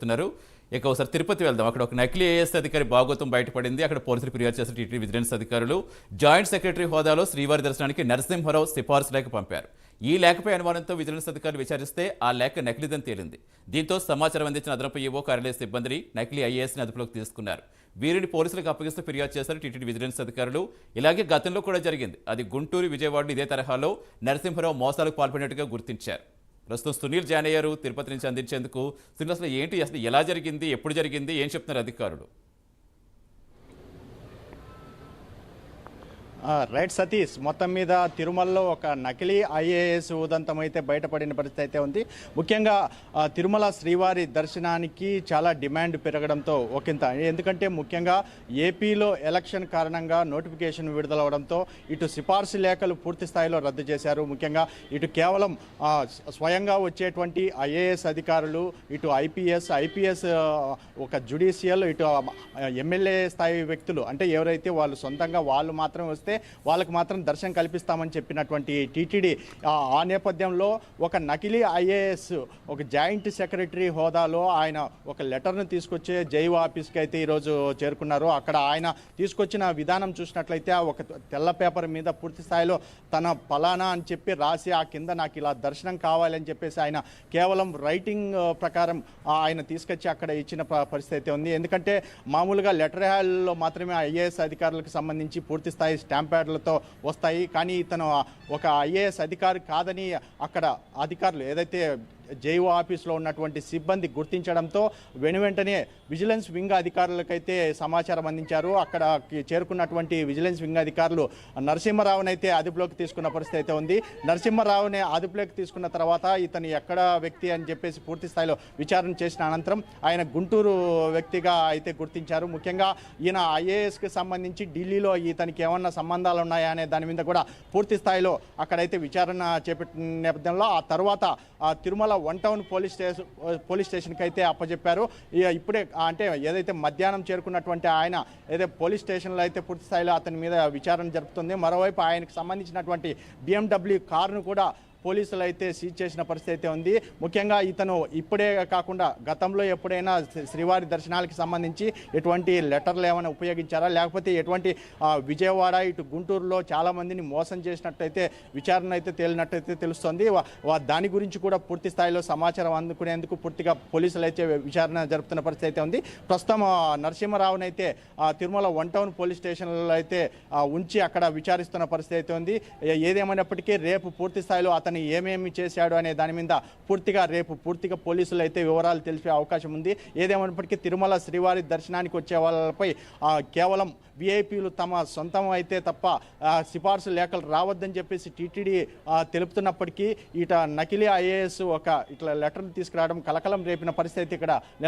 చెప్తున్నారు. ఇక ఒకసారి తిరుపతి వెళ్దాం. అక్కడ ఒక నకిలీ ఏఎస్ అధికారి భాగోతం బయటపడింది. అక్కడ పోలీసులు ఫిర్యాదు చేసిన టీటీ విజిలెన్స్ అధికారులు జాయింట్ సెక్రటరీ హోదాలో శ్రీవారి దర్శనానికి నరసింహరావు సిఫార్సు లేఖ పంపారు. ఈ లేఖపై అనుమానంతో విజిలెన్స్ అధికారులు విచారిస్తే ఆ లేఖ నకిలీదని తేలింది. దీంతో సమాచారం అందించిన అదనపు ఈవో కార్యాలయ సిబ్బందిని నకిలీ ఐఏఎస్ని అదుపులోకి తీసుకున్నారు. వీరిని పోలీసులకు అప్పగిస్తూ ఫిర్యాదు చేశారు టీటీడీ విజిలెన్స్ అధికారులు. ఇలాగే గతంలో కూడా జరిగింది. అది గుంటూరు విజయవాడలో ఇదే తరహాలో నరసింహరావు మోసాలకు పాల్పడినట్టుగా గుర్తించారు. ప్రస్తుతం సునీల్ జాన్ అయ్యారు తిరుపతి నుంచి అందించేందుకు సునీల్ అసలు ఏంటి అసలు ఎలా జరిగింది ఎప్పుడు జరిగింది ఏం చెప్తున్నారు అధికారులు? రైట్ సతీష్ మొత్తం మీద తిరుమలలో ఒక నకిలీ ఐఏఎస్ ఉదంతం అయితే బయటపడిన పరిస్థితి అయితే ఉంది. ముఖ్యంగా తిరుమల శ్రీవారి దర్శనానికి చాలా డిమాండ్ పెరగడంతో ఒకంత. ఎందుకంటే ముఖ్యంగా ఏపీలో ఎలక్షన్ కారణంగా నోటిఫికేషన్ విడుదలవడంతో ఇటు సిఫార్సు లేఖలు పూర్తి స్థాయిలో రద్దు చేశారు. ముఖ్యంగా ఇటు కేవలం స్వయంగా వచ్చేటువంటి ఐఏఎస్ అధికారులు ఇటు ఐపీఎస్ ఐపీఎస్ ఒక జుడిషియల్ ఇటు ఎమ్మెల్యే స్థాయి వ్యక్తులు అంటే ఎవరైతే వాళ్ళు సొంతంగా వాళ్ళు మాత్రం వస్తే వాళ్ళకి మాత్రం దర్శనం కల్పిస్తామని చెప్పినటువంటి టీటీడీ ఆ నేపథ్యంలో ఒక నకిలీ ఐఏఎస్ ఒక జాయింట్ సెక్రటరీ హోదాలో ఆయన ఒక లెటర్ను తీసుకొచ్చే జైవ ఆఫీస్కి అయితే ఈరోజు చేరుకున్నారు. అక్కడ ఆయన తీసుకొచ్చిన విధానం చూసినట్లయితే ఒక తెల్ల పేపర్ మీద పూర్తి స్థాయిలో తన ఫలానా అని చెప్పి రాసి ఆ కింద నాకు ఇలా దర్శనం కావాలని చెప్పేసి ఆయన కేవలం రైటింగ్ ప్రకారం ఆయన తీసుకొచ్చి అక్కడ ఇచ్చిన పరిస్థితి అయితే ఉంది. ఎందుకంటే మామూలుగా లెటర్ హ్యాల్లో మాత్రమే ఐఏఎస్ అధికారులకు సంబంధించి పూర్తి స్థాయి స్టాంప్ ప్యాడ్లతో వస్తాయి. కానీ ఇతను ఒక ఐఏఎస్ అధికారి కాదని అక్కడ అధికారులు ఏదైతే జైఓ ఆఫీస్లో ఉన్నటువంటి సిబ్బంది గుర్తించడంతో వెను వెంటనే విజిలెన్స్ వింగ్ అధికారులకైతే సమాచారం అందించారు. అక్కడ చేరుకున్నటువంటి విజిలెన్స్ వింగ్ అధికారులు నరసింహరావునైతే అదుపులోకి తీసుకున్న పరిస్థితి అయితే ఉంది. నరసింహరావుని అదుపులోకి తీసుకున్న తర్వాత ఇతను ఎక్కడ వ్యక్తి అని చెప్పేసి పూర్తి స్థాయిలో విచారణ చేసిన అనంతరం ఆయన గుంటూరు వ్యక్తిగా అయితే గుర్తించారు. ముఖ్యంగా ఈయన ఐఏఎస్కి సంబంధించి ఢిల్లీలో ఇతనికి ఏమన్నా సంబంధాలు ఉన్నాయా అనే దాని మీద కూడా పూర్తి స్థాయిలో అక్కడైతే విచారణ చేపట్టిన నేపథ్యంలో ఆ తర్వాత Tirumala one town police station police స్టేషన్కి అయితే అప్పచెప్పారు ఇప్పుడే అంటే ఏదైతే మధ్యాహ్నం చేరుకున్నటువంటి ఆయన ఏదైతే పోలీస్ స్టేషన్లో అయితే పూర్తి స్థాయిలో అతని మీద విచారణ జరుపుతుంది. మరోవైపు ఆయనకు సంబంధించినటువంటి బిఎండబ్ల్యూ కారును కూడా పోలీసులు అయితే సీజ్ చేసిన పరిస్థితి అయితే ఉంది. ముఖ్యంగా ఇతను ఇప్పుడే కాకుండా గతంలో ఎప్పుడైనా శ్రీ- శ్రీవారి దర్శనాలకి సంబంధించి ఎటువంటి లెటర్లు ఏమైనా ఉపయోగించారా? లేకపోతే ఎటువంటి విజయవాడ ఇటు గుంటూరులో చాలా మందిని మోసం చేసినట్టయితే విచారణ అయితే తేలినట్టయితే తెలుస్తుంది. దాని గురించి కూడా పూర్తి స్థాయిలో సమాచారం అందుకునేందుకు పూర్తిగా పోలీసులు అయితే విచారణ జరుపుతున్న పరిస్థితి అయితే ఉంది. ప్రస్తుతం ఆ, నరసింహరావుని అయితే తిరుమల వన్ టౌన్ పోలీస్ స్టేషన్లో అయితే ఉంచి అక్కడ విచారిస్తున్న పరిస్థితి అయితే ఉంది. ఏదేమైనప్పటికీ రేపు పూర్తి స్థాయిలో అతను ఏమేమి చేశాడు అనే దాని మీద పూర్తిగా రేపు పూర్తిగా పోలీసులు అయితే వివరాలు తెలిపే అవకాశం ఉంది. ఏదేమైనప్పటికీ తిరుమల శ్రీవారి దర్శనానికి వచ్చే వాళ్ళపై కేవలం విఐపీలు తమ సొంతం అయితే తప్ప సిఫార్సు లేఖలు రావద్దని చెప్పేసి టీటీడీ తెలుపుతున్నప్పటికీ ఇట నకిలీ ఐఏఎస్ ఒక ఇట్లా లెటర్ తీసుకురావడం కలకలం రేపిన పరిస్థితి ఇక్కడ